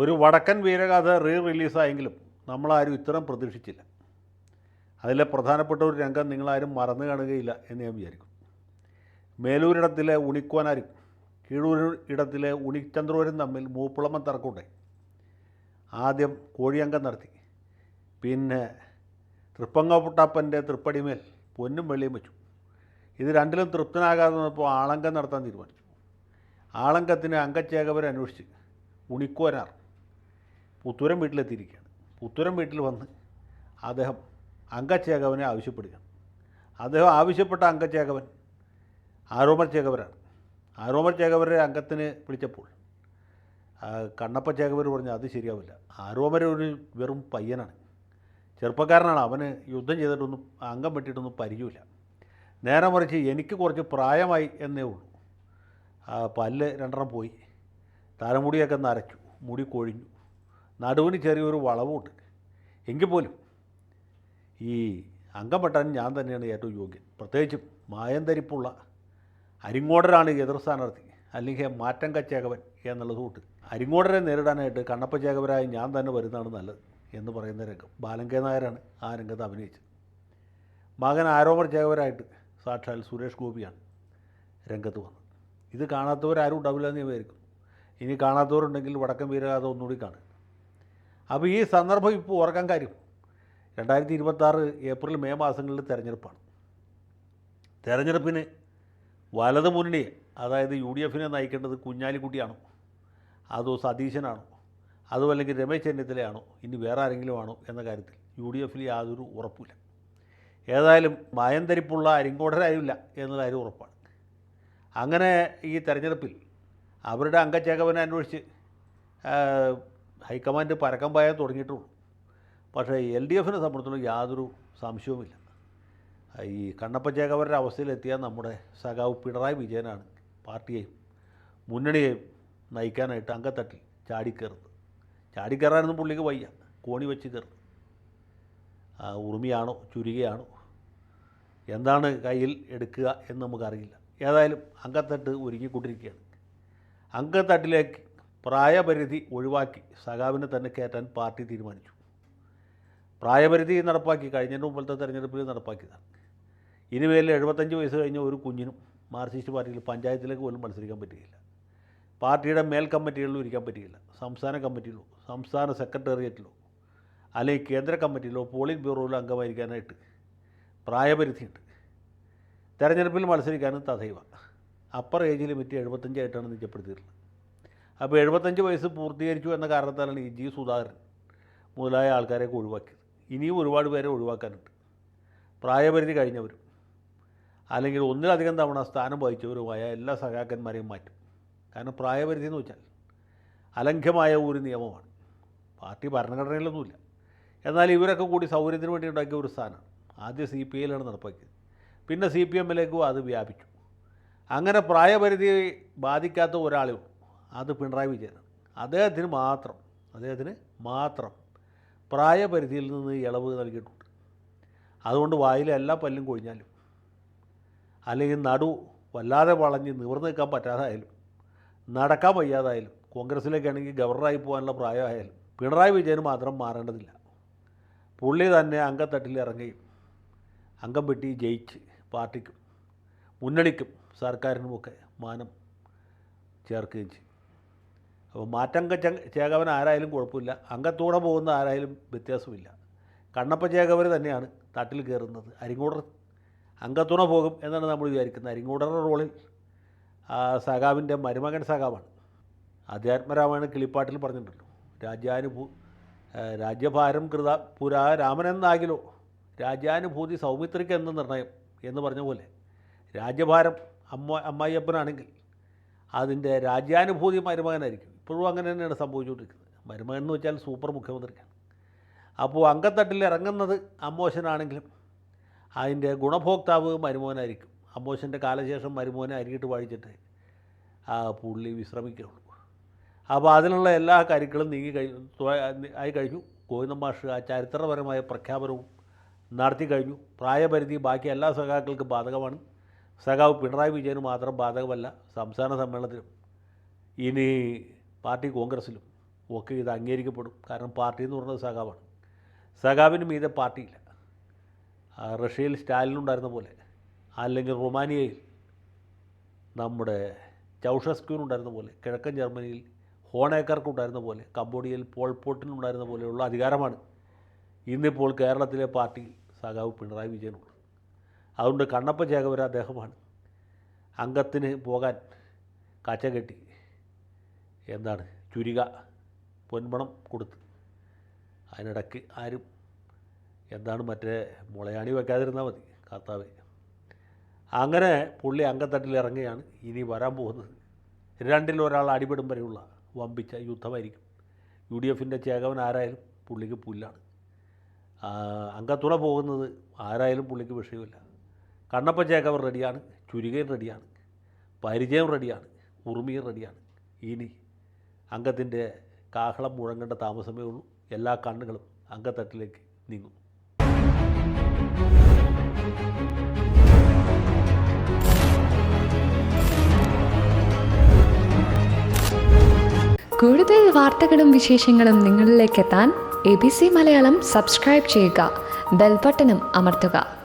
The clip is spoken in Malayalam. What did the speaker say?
ഒരു വടക്കൻ വീരഗാഥ റീ റിലീസായെങ്കിലും നമ്മളാരും ഇത്തരം പ്രതീക്ഷിച്ചില്ല. അതിലെ പ്രധാനപ്പെട്ട ഒരു രംഗം നിങ്ങളാരും മറന്നു കാണുകയില്ല എന്ന് ഞാൻ വിചാരിക്കും മേലൂരിടത്തിലെ ഉണിക്കോനാരും കീഴൂർ ഇടത്തിലെ ഉണിച്ചന്ദ്രൂരും തമ്മിൽ മൂപ്പുളമൻ തർക്കമുണ്ടായി. ആദ്യം കോഴിയങ്കം നടത്തി. പിന്നെ തൃപ്പങ്ങപ്പുട്ടാപ്പന്റെ തൃപ്പടിമേൽ പൊന്നും വെള്ളിയും വെച്ചു. ഇത് രണ്ടിലും തൃപ്തനാകാതെ വന്നപ്പോൾ ആളങ്കം നടത്താൻ തീരുമാനിച്ചു. ആളങ്കത്തിന് അംഗച്ചേകവരെ അന്വേഷിച്ച് ഉണിക്കോനാർ പുത്തൂരം വീട്ടിലെത്തിയിരിക്കുകയാണ്. പുത്തൂരം വീട്ടിൽ വന്ന് അദ്ദേഹം അംഗച്ചേകവനെ ആവശ്യപ്പെടുകയാണ്. അദ്ദേഹം ആവശ്യപ്പെട്ട അംഗച്ചേകവൻ ആരോമർ ചേകവരാണ്. ആരോമർ ചേകവരെ അംഗത്തിന് വിളിച്ചപ്പോൾ കണ്ണപ്പ ചേകവർ പറഞ്ഞു അത് ശരിയാവില്ല. ആരോമർ ഒരു വെറും പയ്യനാണ്. ചെറുപ്പക്കാരനാണ്. അവന് യുദ്ധം ചെയ്തിട്ടൊന്നും അംഗം വെട്ടിയിട്ടൊന്നും പരിചയമില്ല. നേരെ മറിച്ച് എനിക്ക് കുറച്ച് പ്രായമായി എന്നേ ഉള്ളൂ. പല്ല് രണ്ടെണ്ണം പോയി. തലമുടിയൊക്കെ നരച്ചു മുടി കൊഴിഞ്ഞു. നടുവിന് ചെറിയൊരു വളവുണ്ട്. എങ്കിൽ പോലും ഈ അംഗം ഞാൻ തന്നെയാണ് ഏറ്റവും യോഗ്യൻ. പ്രത്യേകിച്ചും മായം ധരിപ്പുള്ള അരിങ്ങോടരാണ് എതിർ സ്ഥാനാർത്ഥി. അല്ലെങ്കിൽ മാറ്റം കച്ചേകവൻ എന്നുള്ളത് കൂട്ട് അരിങ്ങോടരെ നേരിടാനായിട്ട് കണ്ണപ്പ ചേകവരായി ഞാൻ തന്നെ വരുന്നതാണ് നല്ലത് എന്ന് പറയുന്ന രംഗം. ബാലങ്കേ നായരാണ് ആ രംഗത്ത് അഭിനയിച്ചത്. മകൻ ആരോമർ ചേകവരായിട്ട് സാക്ഷാൽ സുരേഷ് ഗോപിയാണ് രംഗത്ത് വന്നത്. ഇത് കാണാത്തവരാരും ഉണ്ടാവില്ല എന്ന് വിചാരിക്കും ഇനി കാണാത്തവരുണ്ടെങ്കിൽ വടക്കം വീരഗാഥ ഒന്നുകൂടി കാണുക അപ്പോൾ ഈ സന്ദർഭം ഇപ്പോൾ ഓർക്കാൻ കാര്യം. രണ്ടായിരത്തി ഇരുപത്താറ് ഏപ്രിൽ മെയ് മാസങ്ങളിൽ തെരഞ്ഞെടുപ്പാണ്. തെരഞ്ഞെടുപ്പിന് വലത് മുന്നണി അതായത് യു ഡി എഫിനെ നയിക്കേണ്ടത് കുഞ്ഞാലിക്കുട്ടിയാണോ? അതോ സതീശനാണോ? അതോ അല്ലെങ്കിൽ രമേശ് ചെന്നിത്തലയാണോ? ഇനി വേറെ ആരെങ്കിലും ആണോ എന്ന കാര്യത്തിൽ യു ഡി എഫിൽ യാതൊരു ഉറപ്പില്ല ഏതായാലും മായന്തരിപ്പുള്ള അരിങ്കോടരായില്ല എന്നുള്ള കാര്യം ഉറപ്പാണ്. അങ്ങനെ ഈ തെരഞ്ഞെടുപ്പിൽ അവരുടെ അംഗച്ചേകവനെ അന്വേഷിച്ച് ഹൈക്കമാൻഡ് പരക്കം പായാൻ തുടങ്ങിയിട്ടുള്ളൂ. പക്ഷേ എൽ ഡി എഫിനെ സംബന്ധിച്ചിടത്തോളം യാതൊരു സംശയവുമില്ല. ഈ കണ്ണപ്പച്ചേകവരുടെ അവസ്ഥയിലെത്തിയ നമ്മുടെ സഖാവ് പിണറായി വിജയനാണ് പാർട്ടിയെയും മുന്നണിയെയും നയിക്കാനായിട്ട് അങ്കത്തട്ടിൽ ചാടിക്കയറുന്നത് ചാടിക്കയറാനൊന്നും പുള്ളിക്ക് വയ്യ. കോണി വെച്ച് കയറും. ഉറുമിയാണോ ചുരുകയാണോ എന്താണ് കയ്യിൽ എടുക്കുക എന്ന് നമുക്കറിയില്ല. ഏതായാലും അങ്കത്തട്ട് ഒരുക്കിക്കൊണ്ടിരിക്കുകയാണ് അങ്കത്തട്ടിലേക്ക് പ്രായപരിധി ഒഴിവാക്കി സഖാവിനെ തന്നെ കയറ്റാൻ പാർട്ടി തീരുമാനിച്ചു. പ്രായപരിധി നടപ്പാക്കി. കഴിഞ്ഞതിന് മുമ്പത്തെ തെരഞ്ഞെടുപ്പിൽ നടപ്പാക്കിയതാണ്. ഇനിമേൽ എഴുപത്തഞ്ച് വയസ്സ് കഴിഞ്ഞ ഒരു കുഞ്ഞിനും മാർക്സിസ്റ്റ് പാർട്ടിയിൽ പഞ്ചായത്തിലേക്ക് പോലും മത്സരിക്കാൻ പറ്റുകയില്ല പാർട്ടിയുടെ മേൽ കമ്മിറ്റികളിലും ഇരിക്കാൻ പറ്റുകയില്ല സംസ്ഥാന കമ്മിറ്റിയിലോ സംസ്ഥാന സെക്രട്ടേറിയറ്റിലോ അല്ലെങ്കിൽ കേന്ദ്ര കമ്മിറ്റിയിലോ പോളിംഗ് ബ്യൂറോയിലോ അംഗമായിരിക്കാനായിട്ട് പ്രായപരിധിയുണ്ട്. തെരഞ്ഞെടുപ്പിൽ മത്സരിക്കാനും തഥൈവ അപ്പർ ഏജ് ലിമിറ്റ് എഴുപത്തഞ്ചായിട്ടാണ് നിജപ്പെടുത്തിയിട്ടുള്ളത്. അപ്പോൾ എഴുപത്തഞ്ച് വയസ്സ് പൂർത്തീകരിച്ചു എന്ന കാരണത്താലാണ് ഇ ജി സുധാകരൻ മുതലായ ആൾക്കാരെയൊക്കെ ഒഴിവാക്കിയത്. ഇനിയും ഒരുപാട് പേരെ ഒഴിവാക്കാനുണ്ട്. പ്രായപരിധി കഴിഞ്ഞവരും അല്ലെങ്കിൽ ഒന്നിലധികം തവണ സ്ഥാനം വഹിച്ചവരുമായ എല്ലാ സഖാക്കന്മാരെയും മാറ്റും. കാരണം പ്രായപരിധി എന്ന് വെച്ചാൽ അലംഘ്യമായ ഒരു നിയമമാണ്. പാർട്ടി ഭരണഘടനയിലൊന്നുമില്ല. എന്നാൽ ഇവരൊക്കെ കൂടി സൗകര്യത്തിന് വേണ്ടി ഉണ്ടാക്കിയ ഒരു സ്ഥാനമാണ്. ആദ്യം സി പി ഐയിലാണ് നടപ്പാക്കിയത്. പിന്നെ സി പി എമ്മിലേക്കും അത് വ്യാപിച്ചു. അങ്ങനെ പ്രായപരിധി ബാധിക്കാത്ത ഒരാളേ അത് പിണറായി വിജയനാണ് അദ്ദേഹത്തിന് മാത്രം അദ്ദേഹത്തിന് മാത്രം പ്രായപരിധിയിൽ നിന്ന് ഇളവ് നൽകിയിട്ടുണ്ട്. അതുകൊണ്ട് വായിലെ എല്ലാ പല്ലും കൊഴിഞ്ഞാലും അല്ലെങ്കിൽ നടു വല്ലാതെ വളഞ്ഞ് നിവർന്ന് നിൽക്കാൻ പറ്റാതായാലും നടക്കാൻ വയ്യാതായാലും കോൺഗ്രസ്സിലേക്കാണെങ്കിൽ ഗവർണറായി പോകാനുള്ള പ്രായമായാലും പിണറായി വിജയന് മാത്രം മാറേണ്ടതില്ല. പുള്ളി തന്നെ അംഗത്തട്ടിൽ ഇറങ്ങുകയും അംഗം വെട്ടി ജയിച്ച് പാർട്ടിക്കും മുന്നണിക്കും സർക്കാരിനുമൊക്കെ മാനം ചേർക്കുകയും ചെയ്യും. അപ്പോൾ മാറ്റങ്ക ചേകവൻ ആരായാലും കുഴപ്പമില്ല. അംഗത്തൂടെ പോകുന്ന ആരായാലും വ്യത്യാസമില്ല. കണ്ണപ്പ ചേകവർ തന്നെയാണ് തട്ടിൽ കയറുന്നത്. അരിങ്ങൂടർ അംഗത്തുണ പോകും എന്നാണ് നമ്മൾ വിചാരിക്കുന്നത്. അരിങ്ങൂടറുടെ റോളിൽ സഖാവിന്റെ മരുമകൻ സഖാവാണ്. അധ്യാത്മരാമായണ കിളിപ്പാട്ടിൽ പറഞ്ഞിട്ടുണ്ടല്ലോ. രാജ്യാനുഭൂ രാജ്യഭാരം കൃത പുരാ രാമനെന്നാകിലോ രാജ്യാനുഭൂതി സൗമിത്രിക്ക് എന്ന നിർണയം എന്ന് പറഞ്ഞ പോലെ രാജ്യഭാരം അമ്മ അമ്മായിയപ്പനാണെങ്കിൽ അതിന്റെ രാജ്യാനുഭൂതി മരുമകനായിരിക്കും. ഇപ്പോഴും അങ്ങനെ തന്നെയാണ് സംഭവിച്ചുകൊണ്ടിരിക്കുന്നത്. മരുമകൻ എന്ന് വെച്ചാൽ സൂപ്പർ മുഖ്യമന്ത്രിയാണ് അപ്പോൾ അങ്കത്തട്ടിൽ ഇറങ്ങുന്നത് അമ്മോശനാണെങ്കിലും അതിന്റെ ഗുണഭോക്താവ് മരുമോനായിരിക്കും. അമ്മോശന്റെ കാലശേഷം മരുമോനെ അരിയിട്ട് വാഴിച്ചിട്ട് ആ പുള്ളി വിശ്രമിക്കുകയുള്ളൂ. അപ്പോൾ അതിനുള്ള എല്ലാ കാര്യങ്ങളും നീങ്ങി കഴിഞ്ഞു ആയി കഴിഞ്ഞു. ഗോവിന്ദൻ ആ ചരിത്രപരമായ പ്രഖ്യാപനവും നടത്തി കഴിഞ്ഞു. പ്രായപരിധി ബാക്കി എല്ലാ സഖാക്കൾക്കും ബാധകമാണ്. സഖാവ് പിണറായി വിജയന് മാത്രം ബാധകമല്ല സംസ്ഥാന സമ്മേളനത്തിലും ഇനി പാർട്ടി കോൺഗ്രസ്സിലും ഒക്കെ ഇത് അംഗീകരിക്കപ്പെടും. കാരണം പാർട്ടി എന്ന് പറയുന്നത് സഖാവാണ്. സഖാവിന് മീതെ പാർട്ടിയില്ല. റഷ്യയിൽ സ്റ്റാലിനുണ്ടായിരുന്ന പോലെ അല്ലെങ്കിൽ റൊമാനിയയിൽ നമ്മുടെ ചൗഷസ്ക്യൂനുണ്ടായിരുന്ന പോലെ കിഴക്കൻ ജർമ്മനിയിൽ ഹോണേക്കർക്കുണ്ടായിരുന്ന പോലെ കംബോഡിയയിൽ പോൾപോട്ടിനുണ്ടായിരുന്ന പോലെയുള്ള അധികാരമാണ് ഇന്നിപ്പോൾ കേരളത്തിലെ പാർട്ടി സഖാവ് പിണറായി വിജയനുള്ളത്. അതുകൊണ്ട് കണ്ണപ്പ ചേകവര അദ്ദേഹമാണ് അംഗത്തിന് പോകാൻ കച്ച കെട്ടി എന്താണ്? ചുരിക പൊൻപണം കൊടുത്ത്. അതിനിടയ്ക്ക് ആരും എന്താണ് മറ്റേ മുളയാണി വെക്കാതിരുന്നാൽ മതി കർത്താവ്. അങ്ങനെ പുള്ളി അങ്കത്തട്ടിൽ ഇറങ്ങുകയാണ്. ഇനി വരാൻ പോകുന്നത് രണ്ടിൽ ഒരാൾ അടിപെടും വരെയുള്ള വമ്പിച്ച യുദ്ധമായിരിക്കും. യു ഡി എഫിന്റെ ചേകവൻ ആരായാലും പുള്ളിക്ക് പുല്ലാണ്. അങ്കത്തുറ പോകുന്നത് ആരായാലും പുള്ളിക്ക് വിഷയമില്ല. കണ്ണപ്പ ചേകവൻ റെഡിയാണ് ചുരികയും റെഡിയാണ് പരിചയം റെഡിയാണ് ഉറുമിയും റെഡിയാണ്. ഇനി അംഗത്തിന്റെ കാഹളം മുഴങ്ങേണ്ട താമസമേ ഉള്ളൂ. എല്ലാ കണ്ണുകളും അംഗത്തട്ടിലേക്ക് നീങ്ങും. കൂടുതൽ വാർത്തകളും വിശേഷങ്ങളും നിങ്ങളിലേക്ക് എത്താൻ A B C Malayalam subscribe ചെയ്യുക. ബെൽബട്ടനും അമർത്തുക.